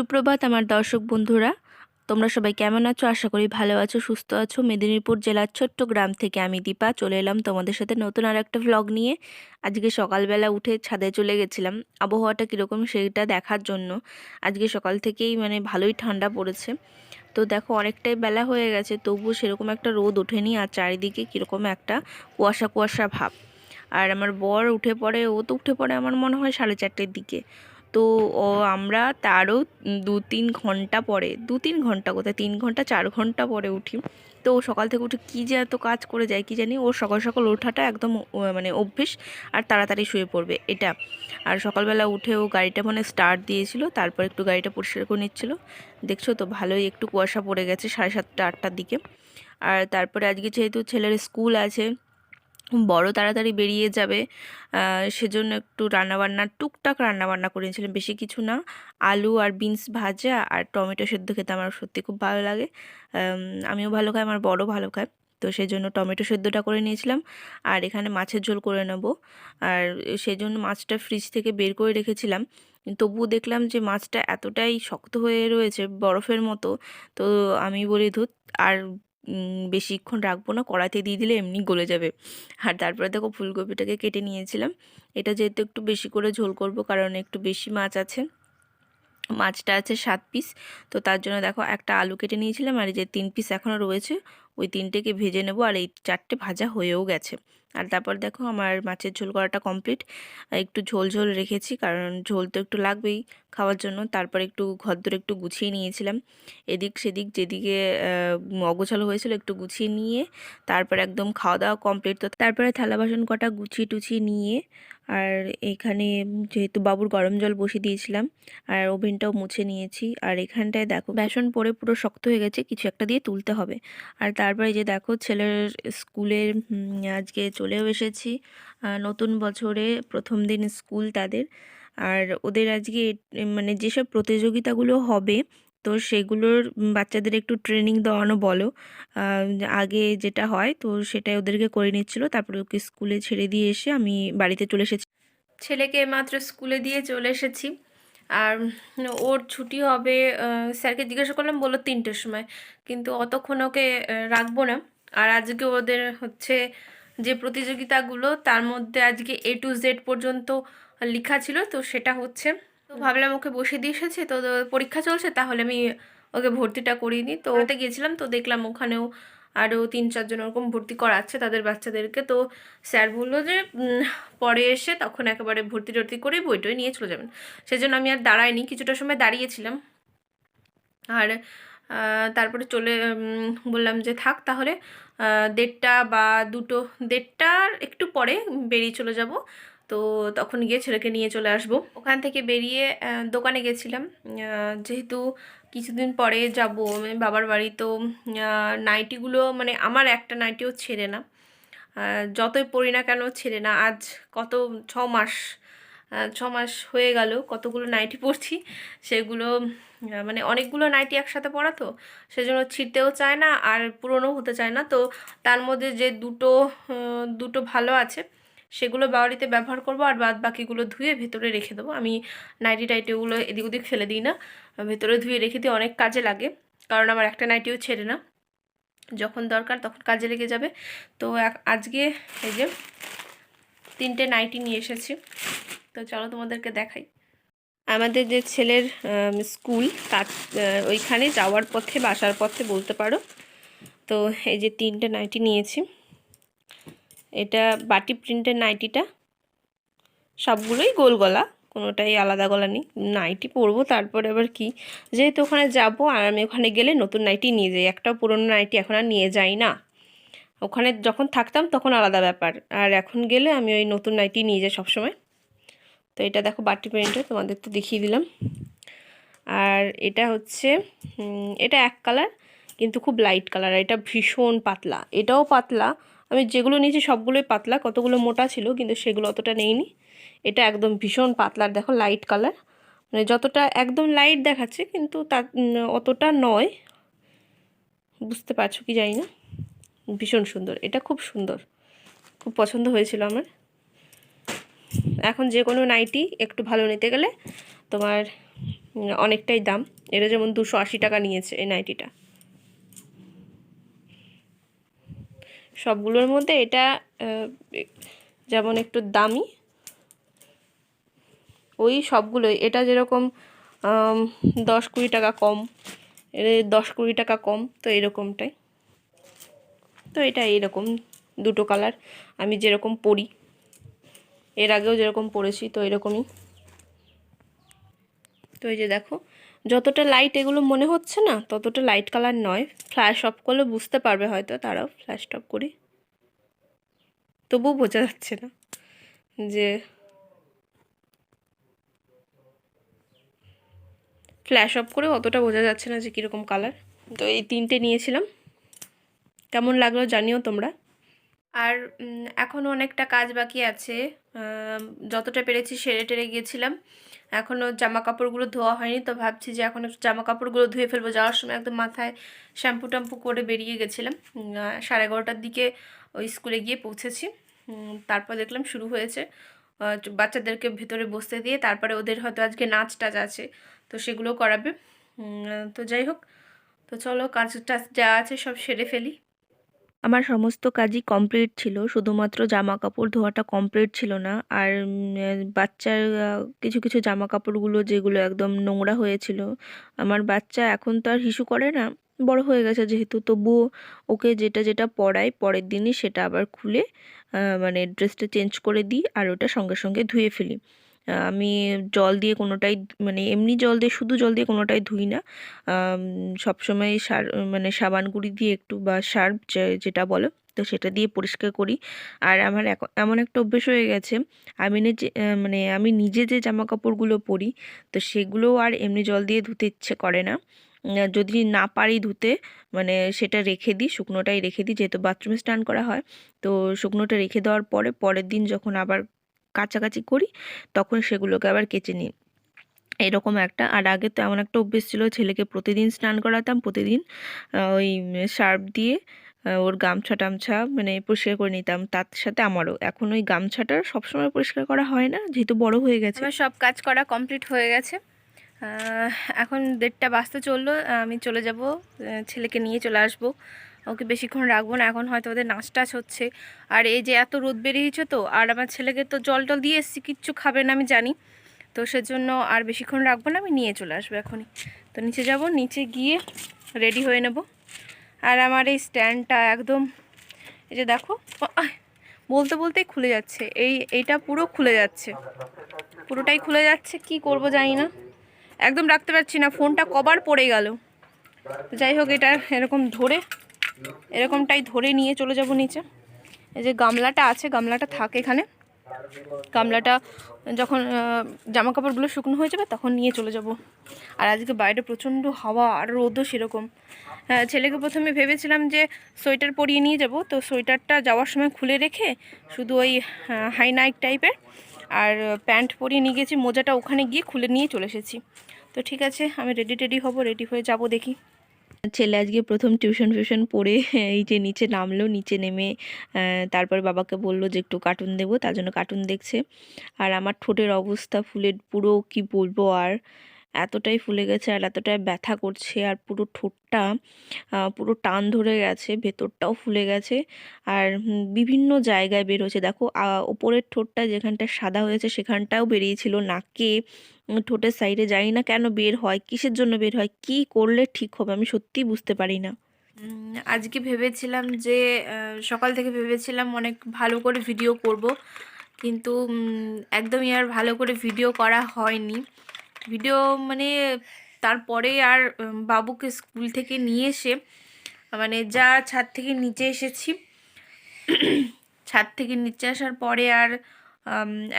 সুপ্রভাত আমার দর্শক বন্ধুরা। তোমরা সবাই কেমন আছো? আশা করি ভালো আছো, সুস্থ আছো। মেদিনীপুর জেলার ছোট্ট গ্রাম থেকে আমি দীপা চলে এলাম তোমাদের সাথে নতুন আর একটা ভ্লগ নিয়ে। আজকে সকালবেলা উঠে ছাদে চলে গেছিলাম। আবহাওয়াটা কীরকম সেইটা দেখার জন্য। আজকে সকাল থেকেই মানে ভালোই ঠান্ডা পড়েছে। তো দেখো অনেকটাই বেলা হয়ে গেছে, তবুও সেরকম একটা রোদ ওঠেনি আর চারিদিকে কীরকম একটা কুয়াশা কুয়াশা ভাব। আর আমার বর উঠে পড়ে, ও তো উঠে পড়ে আমার মনে হয় সাড়ে চারটের দিকে। তো আমরা তারও দু তিন ঘণ্টা পরে দু তিন ঘণ্টা কোথায়? তিন ঘণ্টা, চার ঘণ্টা পরে উঠি। তো ও সকাল থেকে উঠে কী যে এত কাজ করে যায় কি জানি? ও সকাল সকাল ওঠাটা একদম মানে অভ্যেস আর তাড়াতাড়ি শুয়ে পড়বে, এটা। আর সকালবেলা উঠে ও গাড়িটা মানে স্টার্ট দিয়েছিল, তারপর একটু গাড়িটা পরিষ্কার করে নিচ্ছিল। দেখছ তো, ভালোই একটু কুয়াশা পড়ে গেছে সাড়ে সাতটা, আটটার দিকে। আর তারপরে আজকে যেহেতু ছেলের স্কুল আছে বড় তাড়াতাড়ি বেরিয়ে যাবে। সেজন্য একটু রান্নাবান্না, টুকটাক রান্নাবান্না করেছিলাম বেশি কিছু না। আলু আর বিনস ভাজা আর টমেটো সেদ্ধ খেতে আমার সত্যি খুব ভালো লাগে। আমিও ভালো খাই, আমার বড় ভালো খায়। তো সেই জন্য টমেটো সেদ্ধটা করে নিয়েছিলাম। আর এখানে মাছের ঝোল করে নেব। আর সেই জন্য মাছটা ফ্রিজ থেকে বের করে রেখেছিলাম। তবুও দেখলাম যে মাছটা এতটাই শক্ত হয়ে রয়েছে, বরফের মতো। তো আমি বলি, ধুত, আর বেশিক্ষণ রাখব না, কড়াইতে দিয়ে দিলে এমনি গলে যাবে। আর তারপরে দেখো ফুলকপিটাকে কেটে নিয়েছিলাম। এটা যেহেতু একটু বেশি করে ঝোল করব, কারণ একটু বেশি মাছ আছে। মাছটা আছে সাত পিস তো তার জন্য দেখো একটা আলু কেটে নিয়েছিলাম, আর এই যে তিন পিস এখনও রয়েছে ওই তিনটেকে ভেজে নেব আর এই চারটে ভাজা হয়েও গেছে। আর তারপর দেখো আমার মাছের ঝোল করাটা কমপ্লিট। একটু ঝোল ঝোল রেখেছি, কারণ ঝোল তো একটু লাগবেই খাওয়ার জন্য। তারপর একটু ঘরদোর একটু গুছিয়ে নিয়েছিলাম। এদিক সেদিক যেদিকে অগোছালো হয়েছিল একটু গুছিয়ে নিয়ে, তারপর একদম খাওয়া দাওয়া কমপ্লিট। তো তারপরে থালা বাসন কটা গুছিয়ে টুছিয়ে নিয়ে, আর এখানে যেহেতু বাবুর গরম জল বসিয়ে দিয়েছিলাম, আর ওভেনটাও মুছে নিয়েছি। আর এখানটায় দেখো, বেসন পরে পুরো শক্ত হয়ে গেছে, কিছু একটা দিয়ে তুলতে হবে। আর তারপরে যে দেখো ছেলের স্কুলের আজকে চলেও এসেছি। নতুন বছরে প্রথম দিন স্কুল তাদের। আর ওদের আজকে মানে যেসব প্রতিযোগিতাগুলো হবে, তো সেগুলোর বাচ্চাদের একটু ট্রেনিং দেওয়ানো বলো। আগে যেটা হয়, তো সেটাই ওদেরকে করে নিচ্ছিল। তারপরে ওকে স্কুলে ছেড়ে দিয়ে এসে আমি বাড়িতে চলে এসেছি। ছেলেকে মাত্র স্কুলে দিয়ে চলে এসেছি। আর ওর ছুটি হবে স্যারকে জিজ্ঞাসা করলাম, বলল তিনটের সময়। কিন্তু অতক্ষণ ওকে রাখব না। আর আজকে ওদের হচ্ছে যে প্রতিযোগিতাগুলো, তার মধ্যে আজকে এ টু জেড পর্যন্ত লেখা ছিল, তো সেটা হচ্ছে। তো ভাবলাম ওকে বসে দিয়ে এসেছে, তো পরীক্ষা চলছে, তাহলে আমি ওকে ভর্তিটা করিয়ে নিই। তো ওতে গিয়েছিলাম, তো দেখলাম ওখানেও আরও তিন চারজন ওরকম ভর্তি করাচ্ছে তাদের বাচ্চাদেরকে। তো স্যার বলল যে পরে এসে তখন একেবারে ভর্তি টর্তি করে বইটই নিয়ে চলে যাবেন। সেজন্য আমি আর দাঁড়াইনি, কিছুটা সময় দাঁড়িয়েছিলাম। আর তারপরে চলে বললাম যে থাক তাহলে দেড়টা বা দুটো, দেড়টার একটু পরে বেরিয়ে চলে যাব। তো তখন গিয়ে ছেলেকে নিয়ে চলে আসব। ওখান থেকে বেরিয়ে দোকানে গেছিলাম। যেহেতু কিছুদিন পরে যাব। আমি বাবার বাড়ি তো নাইটিগুলো মানে আমার একটা নাইটিও ছেড়ে না। যতই পড়ি না কেন ছেড়ে না। আজ কত, ছ মাস ছ মাস হয়ে গেল কতগুলো নাইটি পরছি। সেগুলো মানে অনেকগুলো নাইটি একসাথে পরা তো, সেজন্য ছিঁড়তেও চায় না আর পুরনো হতে চায় না। তো তার মধ্যে যে দুটো দুটো ভালো আছে সেগুলো বাড়িতে ব্যবহার করব আর বাদ বাকিগুলো ধুয়ে ভেতরে রেখে দেবো। আমি নাইটি টাইটিগুলো এদিক ওদিক ফেলে দিই না, ভেতরে ধুয়ে রেখে দিই, অনেক কাজে লাগে, কারণ আমার একটা নাইটিও ছেড়ে না। যখন দরকার তখন কাজে লেগে যাবে। তো আজকে এই যে তিনটে নাইটি নিয়ে এসেছি। তো চলো তোমাদেরকে দেখাই। আমাদের যে ছেলের স্কুল, তার ওইখানে যাওয়ার পথে, বাসার পথে বলতে পারো। তো এই যে তিনটে নাইটি নিয়েছি। এটা বাটি প্রিন্টের নাইটিটা। সবগুলোই গোল গলা, কোনোটাই আলাদা গলা নেই। নাইটি পরবো, তারপরে আবার কি? যেহেতু ওখানে যাব আর আমি ওখানে গেলে নতুন নাইটি নিয়ে যাই। একটা পুরনো নাইটি এখন আর নিয়ে যাই না। ওখানে যখন থাকতাম তখন আলাদা ব্যাপার। আর এখন গেলে আমি ওই নতুন নাইটি নিয়ে যাই সবসময়। তো এটা দেখো বাটি প্রিন্টের তোমাদের তো দেখিয়ে দিলাম। আর এটা হচ্ছে এটা এক কালার, কিন্তু খুব লাইট কালার। এটা ভীষণ পাতলা। এটাও পাতলা আমি যেগুলো নিয়েছি সবগুলোই পাতলা, কতগুলো মোটা ছিল, কিন্তু সেগুলো অতটা নেইনি। এটা একদম ভীষণ পাতলার দেখো লাইট কালার মানে যতটা একদম লাইট দেখাচ্ছে, কিন্তু তা অতটা নয়। বুঝতে পারছ কি জানি না? ভীষণ সুন্দর, এটা খুব সুন্দর। খুব পছন্দ হয়েছিল আমার। এখন যে কোনো নাইটি একটু ভালো নিতে গেলে তোমার অনেকটাই দাম। এটা যেমন দুশো টাকা নিয়েছে এই নাইটিটা সবগুলোর মধ্যে এটা যেমন একটু দামি, ওই সবগুলোই। এটা যেরকম দশ কুড়ি টাকা কম দশ কুড়ি টাকা কম, তো এরকমটাই। তো এটা এইরকম দুটো কালার। আমি যেরকম পরি, এর আগেও যেরকম পরেছি, তো এরকমই। তো এই যে দেখো যতটা লাইট এগুলো মনে হচ্ছে না, ততটা লাইট কালার নয়। ফ্ল্যাশ অফ করলে বুঝতে পারবে হয়তো, তারাও ফ্ল্যাশ অফ করি। তবুও বোঝা যাচ্ছে না যে ফ্ল্যাশ অফ করে অতটা বোঝা যাচ্ছে না যে কীরকম কালার তো এই তিনটে নিয়েছিলাম। কেমন লাগল জানিও তোমরা। আর এখনও অনেকটা কাজ বাকি আছে। যতটা পেরেছি সেরে টেরে গিয়েছিলাম। এখনও জামা কাপড়গুলো ধোয়া হয়নি, তো ভাবছি যে এখন জামা কাপড়গুলো ধুয়ে ফেলব। যাওয়ার সময় একদম মাথায় শ্যাম্পু ট্যাম্পু করে বেরিয়ে গেছিলাম। সাড়ে এগারোটার দিকে ওই স্কুলে গিয়ে পৌঁছেছি। তারপর দেখলাম শুরু হয়েছে। বাচ্চাদেরকে ভেতরে বসতে দিয়ে তারপরে ওদের হয়তো আজকে নাচ টাচ আছে, তো সেগুলো করাবে। তো যাই হোক, তো চলো কাজ টাজ যা আছে সব সেরে ফেলি। আমার সমস্ত কাজই কমপ্লিট ছিল, শুধুমাত্র জামা কাপড় ধোয়াটা কমপ্লিট ছিল না। আর বাচ্চার কিছু কিছু জামা কাপড়গুলো যেগুলো একদম নোংরা হয়েছিল, আমার বাচ্চা এখন তো আর হিসু করে না, বড় হয়ে গেছে যেহেতু, তবুও ওকে যেটা যেটা পরাই, পরের দিনই সেটা আবার খুলে মানে ড্রেসটা চেঞ্জ করে দিই আর ওটা সঙ্গে সঙ্গে ধুয়ে ফেলি। আমি জল দিয়ে কোনোটাই মানে এমনি জল দিয়ে, শুধু জল দিয়ে কোনোটাই ধুই না। সবসময় সার মানে সাবান গুঁড়ি দিয়ে একটু বা সার্ফ যে- যেটা বলো, তো সেটা দিয়ে পরিষ্কার করি। আর আমার এমন একটা অভ্যেস হয়ে গেছে, আমি নিজে মানে আমি নিজে যে জামা কাপড়গুলো পরি, তো সেগুলো আর এমনি জল দিয়ে ধুতে ইচ্ছে করে না। যদি না পারি ধুতে মানে সেটা রেখে দিই, শুকনোটাই রেখে দিই, যেহেতু বাথরুমে স্নান করা হয়, তো শুকনোটা রেখে দেওয়ার পরে, পরের দিন যখন আবার কাচাকাচি করি, তখন সেগুলোকে আবার কেচে নিই। এরকম একটা, আর আগে তো এমন একটা অভ্যেস ছিল ছেলেকে প্রতিদিন স্নান করাতাম, প্রতিদিন ওই সার্ফ দিয়ে ওর গামছা টামছা মানে পরিষ্কার করে নিতাম। তার সাথে আমারও। এখন ওই গামছাটা সবসময় পরিষ্কার করা হয় না, যেহেতু বড় হয়ে গেছে। আমার সব কাজ করা কমপ্লিট হয়ে গেছে। এখন দেড়টা বাজতে চলল, আমি চলে যাব ছেলেকে নিয়ে চলে আসব। ওকে বেশিক্ষণ রাখব না। এখন হয়তো ওদের নাচ টাচ হচ্ছে। আর এই যে এত রোদ বেরিয়েছে তো, আর আমার ছেলেকে তো জল টল দিয়ে এসছি, কিচ্ছু খাবে না আমি জানি। তো সেজন্য আর বেশিক্ষণ রাখব না, আমি নিয়ে চলে আসব এখনই। তো নিচে যাব, নিচে গিয়ে রেডি হয়ে নেব। আর আমার এই স্ট্যান্ডটা একদম, এই যে দেখো বলতে বলতেই খুলে যাচ্ছে। এই, এইটা পুরো খুলে যাচ্ছে। পুরোটাই খুলে যাচ্ছে, কি করব জানি না। একদম রাখতে পারছি না, ফোনটা কবার পড়ে গেল। যাই হোক, এটা এরকম ধরে এরকমটাই ধরে নিয়ে চলে যাব নিচে। এই যে গামলাটা আছে গামলাটা থাকে এখানে। গামলাটা যখন জামা কাপড়গুলো শুকনো হয়ে যাবে তখন নিয়ে চলে যাব। আর আজকে বাইরে প্রচণ্ড হাওয়া আর রোদও সেরকম। হ্যাঁ, ছেলেকে প্রথমে ভেবেছিলাম যে সোয়েটার পরিয়ে নিয়ে যাব। তো সোয়েটারটা যাওয়ার সময় খুলে রেখে শুধু ওই হাই নাইক টাইপের আর প্যান্ট পরিয়ে নিয়ে গেছি মোজাটা ওখানে গিয়ে খুলে নিয়ে চলে এসেছি। তো ঠিক আছে আমি রেডি টেডি হব রেডি হয়ে যাব দেখি। ছেলে আজকে প্রথম টিউশন ফিউশন পড়ে, এই যে নিচে নামলো, নিচে নেমে তারপর বাবাকে বলল যে একটু কার্টুন দেবো তার জন্য কার্টুন দেখছে। আর আমার ঠোঁটের অবস্থা, ফুলের পুরো কি বলব আর এতটাই ফুলে গেছে আর এতটাই ব্যথা করছে আর পুরো ঠোঁটটা পুরো টান ধরে গেছে, ভেতরটাও ফুলে গেছে। আর বিভিন্ন জায়গায় বের হয়েছে। দেখো ওপরের ঠোঁটটা যেখানটা সাদা হয়েছে সেখানটাও বেরিয়েছিল নাকে। ঠোঁটের সাইডে জানি না কেন বের হয়, কিসের জন্য বের হয়, কি করলে ঠিক হবে আমি সত্যিই বুঝতে পারি না। আজকে ভেবেছিলাম যে সকাল থেকে ভেবেছিলাম অনেক ভালো করে ভিডিও করব। কিন্তু একদমই আর ভালো করে ভিডিও করা হয়নি। ভিডিও মানে তারপরে আর বাবুকে স্কুল থেকে নিয়ে এসে মানে যা ছাদ থেকে নিচে এসেছি, ছাদ থেকে নিচে আসার পরে আর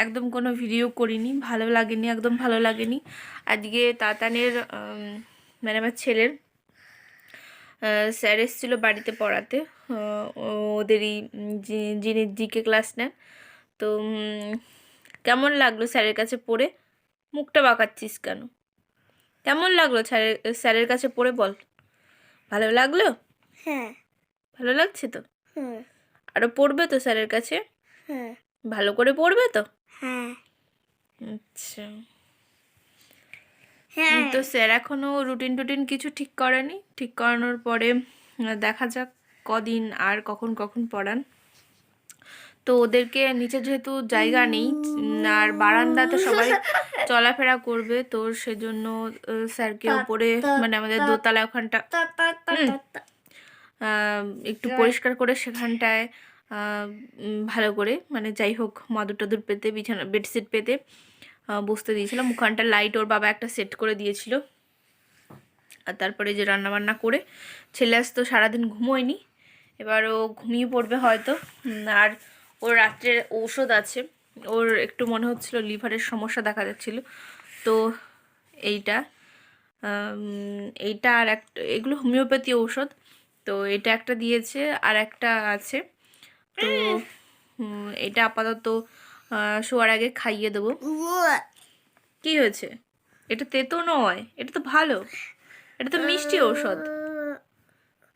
একদম কোনো ভিডিও করিনি, ভালো লাগেনি, একদম ভালো লাগেনি। আজকে তাতানের মানে আমার ছেলের স্যার এসেছিল বাড়িতে পড়াতে ওদেরই যিনি জিকে ক্লাস নেন। তো কেমন লাগল স্যারের কাছে পড়ে? মুখটা বাঁকাচ্ছিস কেন? কেমন লাগল স্যারের স্যারের কাছে পড়ে বল? ভালো লাগল? হ্যাঁ। ভালো লাগছে তো? হুম। আরও পড়বে তো স্যারের কাছে? হ্যাঁ ভালো করে পড়বে তো? হ্যাঁ। আচ্ছা। হ্যাঁ। তো স্যার এখনও রুটিন টুটিন কিছু ঠিক করেনি? ঠিক করানোর পরে দেখা যাক কদিন আর কখন কখন পড়ান। তো ওদেরকে নিচে যেহেতু জায়গা নেই আর বারান্দাতে সবাই চলাফেরা করবে তো সেজন্য স্যারকে উপরে মানে আমাদের দোতলা ওখানটা একটু পরিষ্কার করে সেখানটায় ভালো করে মানে যাই হোক মাদুর টাদুর পেতে বিছানা বেডশিট পেতে বসতে দিয়েছিলাম। ওখানটা লাইট ওর বাবা একটা সেট করে দিয়েছিল। আর তারপরে যে রান্না বান্না করে ছেলে আজ তো সারাদিন ঘুমোয়নি এবার ও ঘুমিয়ে পড়বে হয়তো। আর ওর রাত্রের ঔষধ আছে। ওর একটু মনে হচ্ছিল লিভারের সমস্যা দেখা যাচ্ছিল। তো এইটা এইটা আর একটা এগুলো হোমিওপ্যাথি ঔষধ। তো এটা একটা দিয়েছে আর একটা আছে। তো এটা আপাতত শোয়ার আগে খাইয়ে দেবো। কি হয়েছে? এটা তেতো নয়, এটা তো ভালো। এটা তো মিষ্টি ঔষধ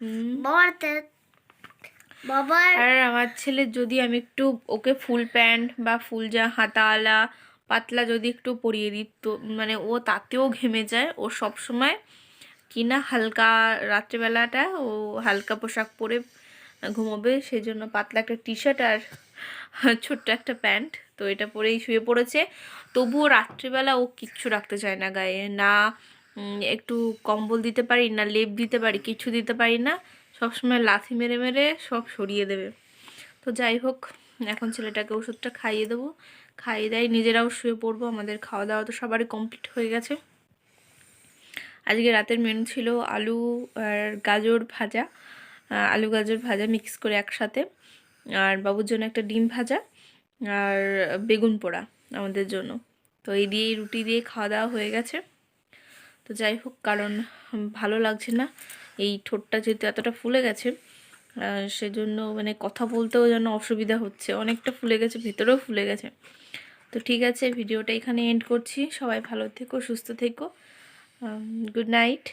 হুম। বাবার তে- বাবার আর আমার ছেলে যদি আমি একটু ওকে ফুল প্যান্ট বা ফুল যা হাতাওয়ালা পাতলা যদি একটু পরিয়ে দিত মানে ও তাতেও ঘেমে যায়। ও সব সময় কি না হালকা রাত্রেবেলাটা ও হালকা পোশাক পরে ঘুমোবে সেই জন্য পাতলা একটা টি শার্ট আর ছোট্ট একটা প্যান্ট। তো এটা পরেই শুয়ে পড়েছে। তবুও রাত্রিবেলা ও কিচ্ছু রাখতে চায় না গায়ে। না একটু কম্বল দিতে পারি, না লেপ দিতে পারি কিছু দিতে পারি না। সবসময় লাথি মেরে মেরে সব সরিয়ে দেবে। তো যাই হোক, এখন ছেলেটাকে ওষুধটা খাইয়ে দেবো। খাইয়ে দেয়, নিজেরাও শুয়ে পড়ব, আমাদের খাওয়া দাওয়া তো সবারই কমপ্লিট হয়ে গেছে। আজকে রাতের মেনু ছিল আলু আর গাজর ভাজা। আলু গাজর ভাজা মিক্স করে একসাথে। আর বাবুর জন্য একটা ডিম ভাজা আর বেগুন পোড়া আমাদের জন্য। তো এই দিয়েই রুটি দিয়ে খাওয়া দাওয়া হয়ে গেছে। তো যাই হোক, কারণ ভালো লাগছে না। এই ঠোঁটটা যেহেতু এতটা ফুলে গেছে সেজন্য মানে কথা বলতেও যেন অসুবিধা হচ্ছে। অনেকটা ফুলে গেছে, ভেতরেও ফুলে গেছে। তো ঠিক আছে, ভিডিওটা এখানে এন্ড করছি। সবাই ভালো থেকো, সুস্থ থেকো। গুড নাইট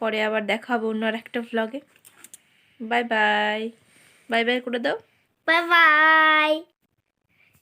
পরে আবার দেখা হবে অন্য আর একটা ভ্লগে বাই বাই বাই বাই করে দাও। Bye bye